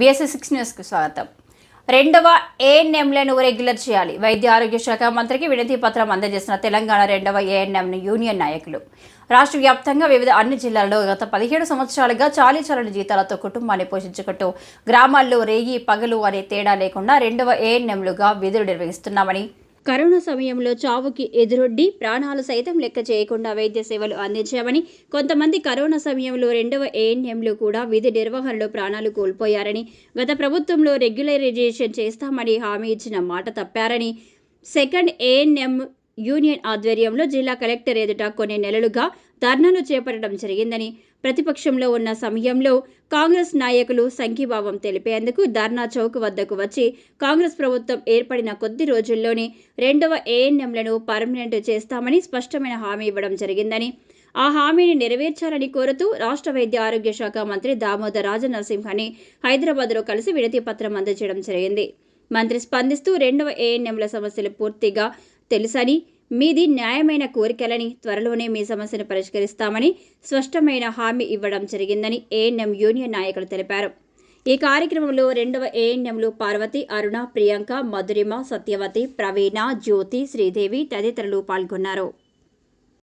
BSc six న్యూస్కు స్వాగతం. రెండవ ఏఎన్ఎంలను రెగ్యులర్ చేయాలి. వైద్య ఆరోగ్య శాఖ మంత్రికి వినతి పత్రం అందజేసిన తెలంగాణ రెండవ ఏఎన్ఎంను యూనియన్ నాయకులు. రాష్ట్ర వ్యాప్తంగా వివిధ అన్ని జిల్లాల్లో గత పదిహేడు సంవత్సరాలుగా చాలీ చాలని జీతాలతో కుటుంబాన్ని పోషించుకుంటూ గ్రామాల్లో రేగి పగలు అనే తేడా లేకుండా రెండవ ఏఎన్ఎంలుగా విధులు నిర్వహిస్తున్నామని కరోనా సమయంలో చావుకి ఎదురొడ్డి ప్రాణాలు సైతం లెక్క చేయకుండా వైద్య సేవలు అందించామని కొంతమంది కరోనా సమయంలో రెండవ ఏఎన్ఎంలు కూడా విధి నిర్వహణలో ప్రాణాలు కోల్పోయారని గత ప్రభుత్వంలో రెగ్యులరైజేషన్ చేస్తామని హామీ ఇచ్చిన మాట తప్పారని సెకండ్ ఏఎన్ఎం యూనియన్ ఆధ్వర్యంలో జిల్లా కలెక్టర్ ఎదుట కొన్ని నెలలుగా ధర్నాలు చేపట్టడం జరిగిందని ప్రతిపక్షంలో ఉన్న సమయంలో కాంగ్రెస్ నాయకులు సంఘీభావం తెలిపేందుకు ధర్నా చౌక్ వద్దకు వచ్చి కాంగ్రెస్ ప్రభుత్వం ఏర్పడిన కొద్ది రోజుల్లోనే రెండవ ఏఎన్ఎంలను పర్మనెంట్ చేస్తామని స్పష్టమైన హామీ ఇవ్వడం జరిగిందని ఆ హామీని నెరవేర్చాలని కోరుతూ రాష్ట్ర వైద్య ఆరోగ్య శాఖ మంత్రి దామోదర్ రాజనరసింహని హైదరాబాద్లో కలిసి వినతి పత్రం అందజేయడం జరిగింది. మంత్రి స్పందిస్తూ రెండవ ఏఎన్ఎంల సమస్యలు పూర్తిగా తెలుసని మీది న్యాయమైన కోరికలని త్వరలోనే మీ సమస్యను పరిష్కరిస్తామని స్పష్టమైన హామీ ఇవ్వడం జరిగిందని ఏఎన్ఎం యూనియన్ నాయకులు తెలిపారు. ఈ కార్యక్రమంలో రెండవ ఏఎన్ఎంలు పార్వతి అరుణ ప్రియాంక మధురిమ సత్యవతి ప్రవీణ జ్యోతి శ్రీదేవి తదితరులు పాల్గొన్నారు.